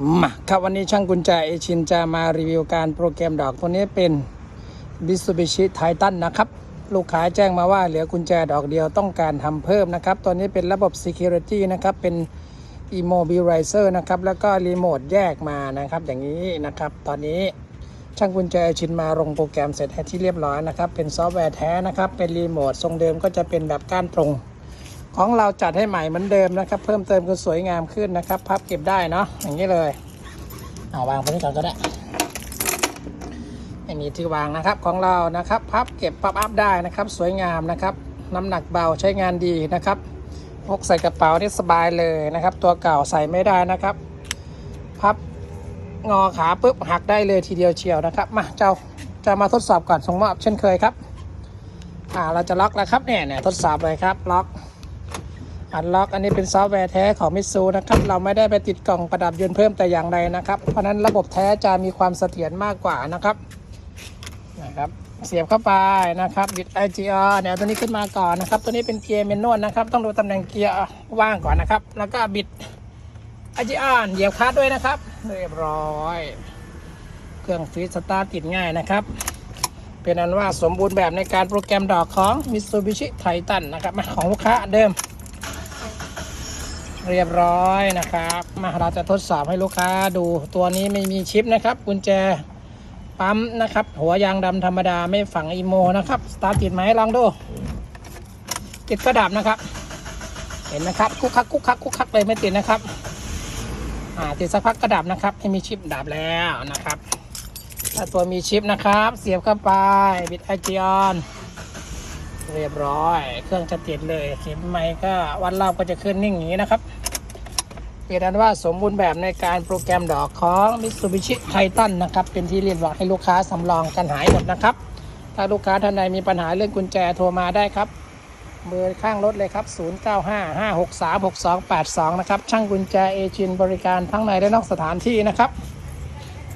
มาครับวันนี้ช่างกุญแจเอชินจะมารีวิวการโปรแกรมดอกตัวนี้เป็น Mitsubishi Titan นะครับ ลูกค้าแจ้งมาว่าเหลือกุญแจดอกเดียวต้องการทำเพิ่มนะครับ ตัวนี้เป็นระบบ Security นะครับ เป็น Immobilizer นะครับ แล้วก็รีโมทแยกมานะครับ อย่างนี้นะครับ ตอนนี้ช่างกุญแจชินมาลงโปรแกรมเสร็จให้ที่เรียบร้อยนะครับ เป็นซอฟต์แวร์แท้นะครับ เป็นรีโมททรงเดิมก็จะเป็นแบบก้านตรง ของเราจัดให้ใหม่เหมือนเดิมนะครับ เพิ่มเติมคือสวยงามขึ้นนะครับ พับเก็บได้เนาะอย่างนี้เลยเอาวางตรงนี้ก่อนก็ได้ไม่มีที่วางนะครับของเรานะครับ พับเก็บพับอัพได้นะครับ สวยงามนะครับ น้ำหนักเบาใช้งานดีนะครับพกใส่กระเป๋านี่สบายเลยนะครับ ตัวเก่าใส่ไม่ได้นะครับ พับงอขาปุ๊บหักได้เลยทีเดียวเชียวนะครับ มาเจ้าจะมาทดสอบก่อนส่งมอบเช่นเคยครับ อ่าเราจะล็อกแล้วครับเนี่ยเนี่ยทดสอบเลยครับล็อก อันล็อกอันนี้เป็นซอฟต์แวร์แท้ของมิตซูนะครับ เราไม่ได้ไปติดกล่องประดับยนต์เพิ่มแต่อย่างใดนะครับ เพราะนั้นระบบแท้จะมีความเสถียรมากกว่านะครับนะครับ เสียบเข้าไปนะครับบิด IGR เนี่ยตัวนี้ขึ้นมาก่อนนะครับ ตัวนี้เป็นเกียร์เมนนวลนะครับ ต้องดูตำแหน่งเกียร์ว่างก่อนนะครับ แล้วก็บิด IGR เหยียบคลัตช์ด้วยนะครับ เรียบร้อย เครื่องฟรีสตาร์ติดง่ายนะครับเป็นอันว่าสมบูรณ์แบบในการโปรแกรมดอกของ Mitsubishi Titan นะครับมาของลูกค้าเดิม เรียบร้อยนะครับ มาเราจะทดสอบให้ลูกค้าดูตัวนี้ไม่มีชิปนะครับ กุญแจปั๊มนะครับ หัวยางดำธรรมดาไม่ฝังอีโมนะครับ สตาร์ทติดไหมลองดู ติดก็ดับนะครับ เห็นนะครับ คุกคักคุกคักคุกคักเลยไม่ติดนะครับ อ่าติดสักพักก็ดับนะครับให้มีชิปดับแล้วนะครับ ถ้าตัวมีชิปนะครับ เสียบเข้าไปบิดไอจีออน เรียบร้อย เครื่องจะติดเลยเข็มไม้ก็วัดรอบก็จะขึ้นนิ่งอย่างนี้นะครับเป็นอันว่าสมบูรณ์แบบในการโปรแกรมดอกของ Mitsubishi Titan นะครับ เป็นที่เรียบร้อให้ลูกค้าสำรองกันหายหมดนะครับ ถ้าลูกค้าท่านใดมีปัญหาเรื่องกุญแจโทรมาได้ครับเบอร์ข้างรถเลยครับ 0955636282 นะครับ ช่างกุญแจเอชินบริการทั้งในและนอกสถานที่นะครับ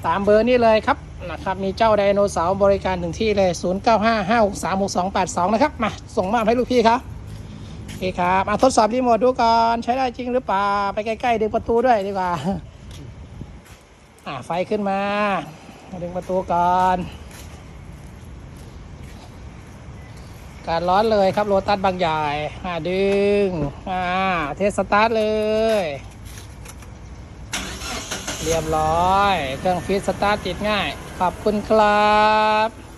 ตามเบอร์นี้เลยครับ นะครับ มีเจ้าไดโนเสาร์บริการถึงที่เลย 0955636282 นะครับ มา ส่งมอบให้ลูกพี่ครับโอเคครับมาทดสอบรีโมทดูก่อน ใช้ได้จริงหรือเปล่า ไปใกล้ๆดึงประตูด้วยดีกว่า อ่าไฟขึ้นมา ดึงประตูก่อนการร้อนเลยครับโรตัสบางใหญ่อ่าดึงอ่าเทสสตาร์ทเลย เรียบร้อย เครื่องฟีสตาร์ทติดง่าย ขอบคุณครับ